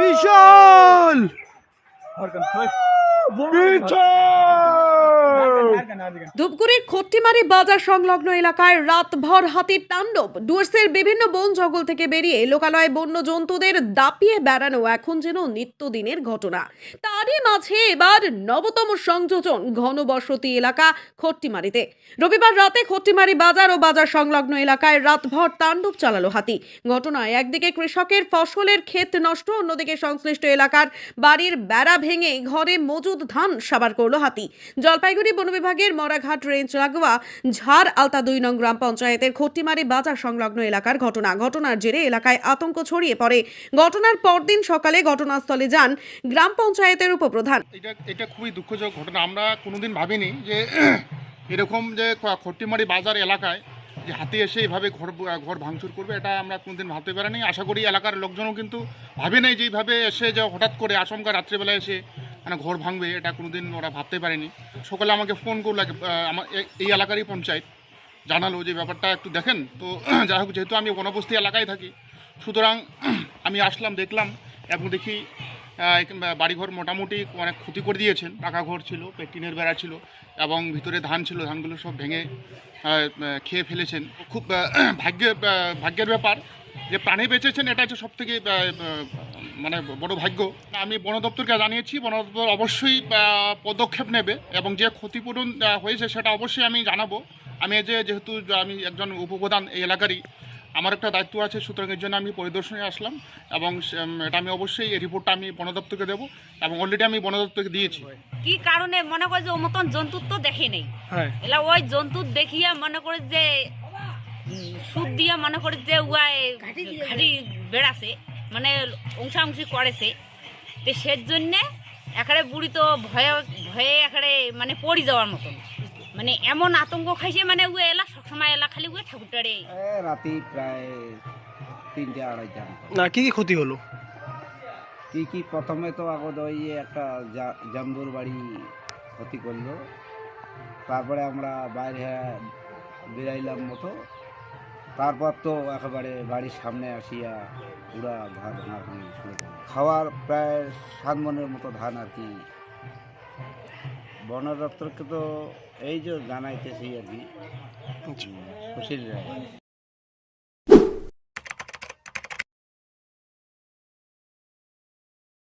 বিশাল ধূপগুড়ির খট্টিমারি বাজার সংলগ্ন এলাকায় রাতভর হাতির তাণ্ডব। ডুয়ার্সের বিভিন্ন বন জঙ্গল থেকে বেরিয়ে লোকালয় বন্য জন্তুদের দাপিয়ে বেড়ানো এখন যেন নিত্যদিনের ঘটনা। তারই মাঝে এবার নবতম সংযোজন ঘনবসতি এলাকা খট্টিমারিতে। রবিবার রাতে খট্টিমারি বাজার ও বাজার সংলগ্ন এলাকায় রাতভর তাণ্ডব চালালো হাতি। ঘটনায় একদিকে কৃষকের ফসলের ক্ষেত নষ্ট, অন্যদিকে সংশ্লিষ্ট এলাকার বাড়ির বেড়া ভেঙে ঘরে মজুদ ধান সাবার করল হাতি। জলপাইগুড়ি বন বিভাগের মরাঘাট রেঞ্জ লাগোয়া ঝাড় আলতা দুই নং গ্রাম পঞ্চায়েতের খট্টিমারি বাজার সংলগ্ন এলাকার ঘটনা। ঘটনার জেরে এলাকায় আতঙ্ক ছড়িয়ে পড়ে। ঘটনার পরদিন সকালে ঘটনাস্থলে যান গ্রাম পঞ্চায়েতের উপপ্রধান। এটা খুবই দুঃখজনক ঘটনা। আমরা কোনোদিন ভাবিনি যে এরকম যে খট্টিমারি বাজার এলাকায় যে হাতি এসে এইভাবে ঘর ঘর ভাঙচুর করবে, এটা আমরা কোনোদিন ভাবতে পারিনি। আশা করি এলাকার লোকজনও কিন্তু ভাবে নাই যে এইভাবে এসে যে হঠাৎ করে আচমকা রাত্রেবেলা এসে মানে ঘর ভাঙবে, এটা কোনোদিন ওরা ভাবতে পারেনি। সকালে আমাকে ফোন করল আমার এই এলাকারই পঞ্চায়েত। জানালো যে ব্যাপারটা একটু দেখেন। তো যাই হোক, যেহেতু আমি বনবস্তি এলাকায় থাকি, সুতরাং আমি আসলাম, দেখলাম এবং দেখি বাড়িঘর মোটামুটি অনেক ক্ষতি করে দিয়েছেন। পাকা ঘর ছিল টিনের বেড়া ছিল, এবং ভিতরে ধান ছিল, ধানগুলো সব ভেঙে খেয়ে ফেলেছেন। খুব ভাগ্যের ভাগ্যের ব্যাপার, যে প্রাণে বেঁচেছেন, এটা হচ্ছে সব থেকে মানে বড় ভাগ্য। আমি বন দপ্তরকে জানিয়েছি বন দপ্তর অবশ্যই পদক্ষেপ নেবে এবং যে ক্ষতিপূরণ হয়েছে সেটা অবশ্যই আমি জানাব। আমি এই যে যেহেতু আমি একজন উপপ্রধান এই এলাকারই আমার একটা দায়িত্ব আছে সুতরাং এর জন্য আমি পরিদর্শনে আসলাম এবং এটা আমি অবশ্যই এই রিপোর্টটা আমি বন দপ্তরকে দেবো এবং অলরেডি আমি বন দপ্তরকে দিয়েছি। কি কারণে? মনে করে যে ও মতন জন্তুর তো দেখে নেই। হ্যাঁ। এলা ওই জন্তুর দেখিয়া মনে করে যে সুদ দিয়া মনে করে যে উয়ায় ঘাটি বেড়াছে। মানে অংশাংশি করেছে। তো সের জন্যে এখানে বুড়ি তো ভয়ে ভয়ে এখানে মানে পড়ি যাওয়ার মতন। মানে এমন আতঙ্ক খাইছে মানে ও এলা সবসময় এলা খালি ওই ঠাকুরটারে। রাতে প্রায় তিনটে আড়াইটা না কি কি ক্ষতি হলো? কি কি প্রথমে তো আগত ওই একটা জাম্বুর বাড়ি ক্ষতি করল। তারপরে আমরা বাইরে বেরাইলাম মতো। তারপর তো একেবারে বাড়ির সামনে আসিয়া পুরা ধান ভাঙাভাঙি শুরু খাওয়ার প্রায় সাত মনের মতো ধান আর কি। বন দপ্তরকে তো এই যে জানাইতেছি আর কি। সুশীল রায়